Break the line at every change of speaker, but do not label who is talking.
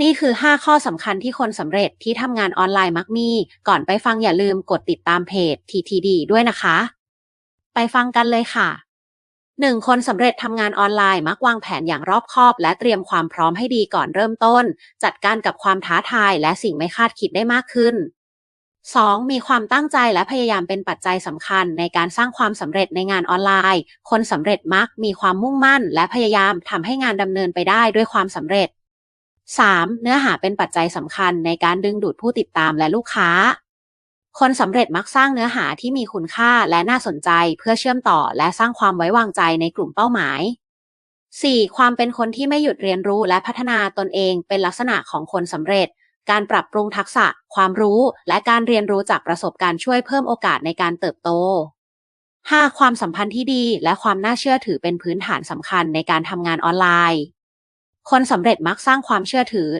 นี่คือ 5 ข้อสำคัญที่คนสำเร็จที่ทำงานออนไลน์มักมี ก่อนไปฟังอย่าลืมกดติดตามเพจ TTD ด้วยนะคะ ไปฟังกันเลยค่ะ 1. คนสำเร็จทำงานออนไลน์มักวางแผนอย่างรอบคอบ และเตรียมความพร้อมให้ดีก่อนเริ่มต้น จัดการกับความท้าทายและสิ่งไม่คาดคิดได้มากขึ้น 2. มีความตั้งใจและพยายามเป็นปัจจัยสำคัญในการสร้างความสำเร็จในงานออนไลน์ คนสำเร็จมักมีความมุ่งมั่น และพยายามทำให้งานดำเนินไปได้ด้วยความสำเร็จ 3. เนื้อหาเป็นปัจจัยสำคัญในการดึงดูดผู้ติดตามและลูกค้า คนสำเร็จมักสร้างเนื้อหาที่มีคุณค่าและน่าสนใจเพื่อเชื่อมต่อและสร้างความไว้วางใจในกลุ่มเป้าหมาย 4. ความเป็นคนที่ไม่หยุดเรียนรู้และพัฒนาตนเองเป็นลักษณะของคนสำเร็จ การปรับปรุงทักษะ ความรู้ และการเรียนรู้จากประสบการณ์ช่วยเพิ่มโอกาสในการเติบโต 5. ความสัมพันธ์ที่ดีและความน่าเชื่อถือเป็นพื้นฐานสำคัญในการทำงานออนไลน์ คนสำเร็จมักสร้างความเชื่อถือ